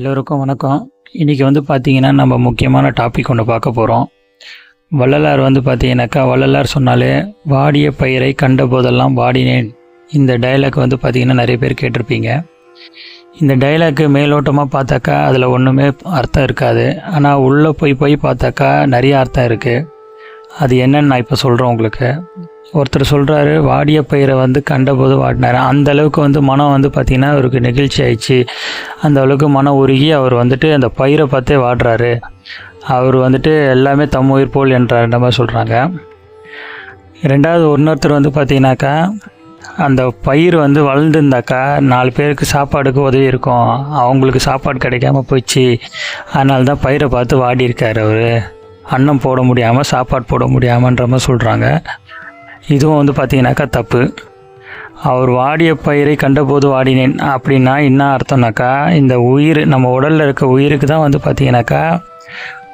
எல்லோருக்கும் வணக்கம். இன்றைக்கி வந்து பார்த்திங்கன்னா நம்ம முக்கியமான டாபிக் ஒன்று பார்க்க போகிறோம் வள்ளலார் வந்து பார்த்தீங்கன்னாக்கா வள்ளலார் சொன்னாலே வாடிய பயிரை கண்ட போதெல்லாம் வாடினேன். இந்த டைலாக் வந்து பார்த்திங்கன்னா நிறைய பேர் கேட்டிருப்பீங்க. இந்த டைலாக்கு மேலோட்டமாக பார்த்தாக்கா அதில் ஒன்றுமே அர்த்தம் இருக்காது. ஆனால் உள்ளே போய் போய் பார்த்தாக்கா நிறைய அர்த்தம் இருக்குது அது என்னன்னு நான் இப்போ சொல்கிறேன் உங்களுக்கு. ஒருத்தர் சொல்கிறாரு வாடிய பயிரை வந்து கண்டபோது வாட்டினார் அந்த அளவுக்கு வந்து மனம் வந்து பார்த்திங்கன்னா அவருக்கு நெகிழ்ச்சி ஆயிடுச்சு. அந்த அளவுக்கு மனம் உருகி அவர் வந்துட்டு அந்த பயிரை பார்த்தே வாடுறாரு. அவர் வந்துட்டு எல்லாமே தம் உயிர் போல் என்றார் மாதிரி சொல்கிறாங்க ரெண்டாவது இன்னொருத்தர் வந்து பார்த்தீங்கன்னாக்கா அந்த பயிர் வந்து வளர்ந்துருந்தாக்கா நாலு பேருக்கு சாப்பாடுக்கு உதவி இருக்கும். அவங்களுக்கு சாப்பாடு கிடைக்காம போயிடுச்சு அதனால தான் பயிரை பார்த்து வாடி இருக்கார் அவர். அன்னம் போட முடியாமல் சாப்பாடு போட முடியாமன்ற மாதிரி சொல்கிறாங்க இதுவும் வந்து பார்த்தீங்கன்னாக்கா தப்பு. அவர் வாடிய பயிரை கண்டபோது வாடினேன். அப்படின்னா என்ன அர்த்தம்னாக்கா இந்த உயிர் நம்ம உடலில் இருக்க உயிருக்கு தான் வந்து பார்த்தீங்கன்னாக்கா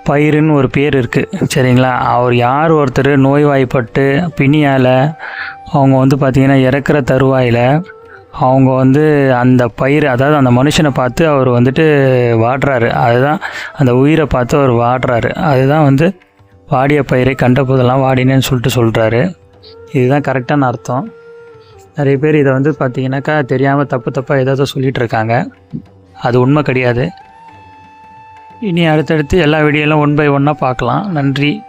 பயிருன்னு ஒரு பேர் இருக்குது சரிங்களா? அவர் யார் ஒருத்தர் நோய்வாய்ப்பட்டு பிணியால் அவங்க வந்து பார்த்திங்கன்னா இறக்குற தருவாயில் அவங்க வந்து அந்த பயிர் அதாவது அந்த மனுஷனை பார்த்து அவர் வந்துட்டு வாடுறாரு. அதுதான் அந்த உயிரை பார்த்து அவர் வாடுறாரு. அதுதான் வந்து வாடிய பயிரை கண்ட போதெல்லாம் வாடினேன்னு சொல்லிட்டு சொல்கிறாரு இதுதான் கரெக்டான அர்த்தம். நிறைய பேர் இதை வந்து பார்த்தீங்கன்னாக்கா தெரியாமல் தப்பு தப்பாக ஏதாவது சொல்லிகிட்டு இருக்காங்க. அது உண்மை கிடையாது. இனி அடுத்தடுத்து எல்லா வீடியோலாம் ஒன் பை ஒன்னாக பார்க்கலாம். நன்றி.